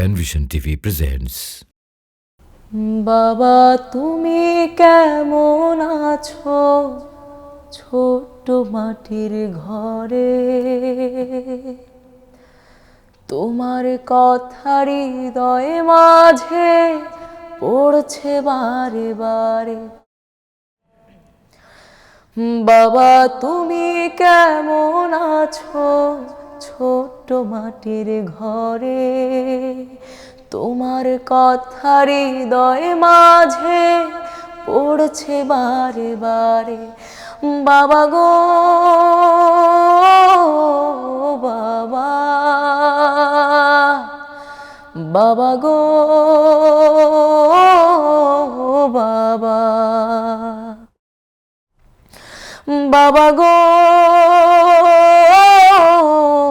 Penvision TV presents বাবা, তুমি কেমন আছো? ছোট্ট মাটির ঘরে। তোমার কথা হৃদয় মাঝে পড়ছে বারে বারে। বাবা, তুমি কেমন আছো? ছোট্ট মাটির ঘরে, তোমার কথা হৃদয় মাঝে পড়ছে বারে বারে বাবা গো, বাবা বাবা গো, বাবা। বাবা গো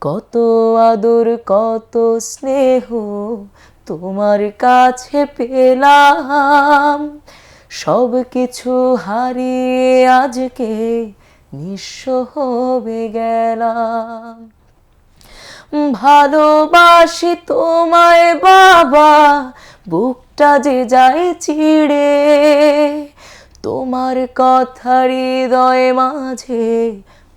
কত আদর, কত স্নেহ তোমার কাছে পেলাম। সব কিছু হারিয়ে আজকে নিঃস্ব হয়ে গেলাম। ভালোবাসি তোমায় বাবা, বুকটা যে যায় চিড়ে। তোমার কথা হৃদয় মাঝে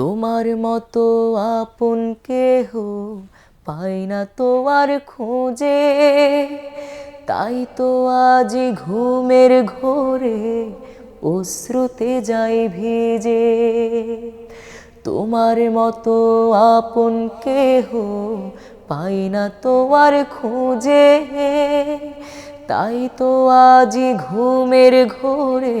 তোমার মতো আপন কেহ পাই না তো আর খুঁজে। তাই তো আজ ঘুমের ঘোরে অশ্রুতে যাই ভিজে। তোমার মতো আপন কেহ পাই না তো আর খুঁজে। তাই তো আজ ঘুমের ঘোরে